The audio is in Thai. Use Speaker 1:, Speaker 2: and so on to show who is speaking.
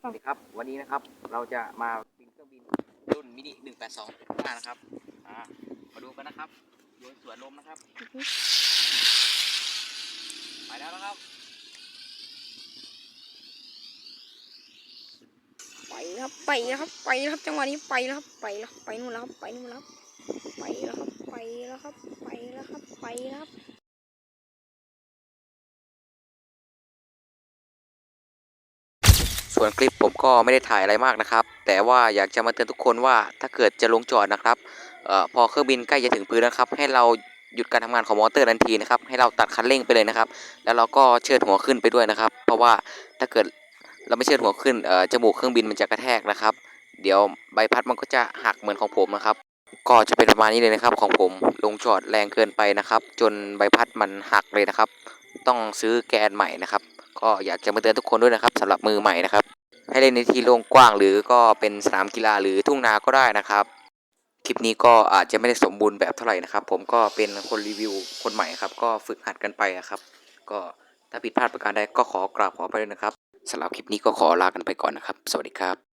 Speaker 1: สวัสดีครับ วันนี้นะครับเราจะมาบินเครื่องบินรุ่นมินิ182มานะครับอ่ามาดูกันนะครับโยนสวนลมนะครับ ไปแล้วนะครับ
Speaker 2: ไปแล้วครับไปแล้วครับไปครับจังหวะนี้ไปแล้วครับไปแล้วไปนู่นแล้วครับไปนู่นแล้วครับไปแล้วครับไปแล้วครับไปแล้วครับไปแล้วครับ
Speaker 1: ส่วนคลิปผมก็ไม่ได้ถ่ายอะไรมากนะครับ แต่ว่าอยากจะมาเตือนทุกคนว่าถ้าเกิดจะลงจอดนะครับออพอเครื่องบินใกล้จะถึงพื้นนะครับ ให้เราหยุดการทำงานของมอเตอร์ทันทีนะครับ ให้เราตัดคันเร่งไปเลยนะครับ แล้วเราก็เชิดหัวขึ้นไปด้วยนะครับ เพราะว่าถ้าเกิดเราไม่เชิดหัวขึ้นจมูกเครื่องบินมันจะกระแทกนะครับ เดี๋ยวใบพัดมันก็จะหักเหมือนของผมนะครับ ก็จะเป็นประมาณนี้เลยนะครับ ของผมลงจอดแรงเกินไปนะครับ จนใบพัดมันหักเลยนะครับ ต้องซื้อแกนใหม่นะครับ ก็อยากจะมาเตือนทุกคนด้วยนะครับสำหรับมือใหม่นะครับ ให้เล่นในที่โล่งกว้างหรือก็เป็นสนามกีฬาหรือทุ่งนาก็ได้นะครับ คลิปนี้ก็อาจจะไม่ได้สมบูรณ์แบบเท่าไหร่นะครับ ผมก็เป็นคนรีวิวคนใหม่ครับ ก็ฝึกหัดกันไปนะครับ ก็ถ้าผิดพลาดประการใดก็ขอกราบขอไปด้วยนะครับสำหรับคลิปนี้ก็ขอลากันไปก่อนนะครับ สวัสดีครับ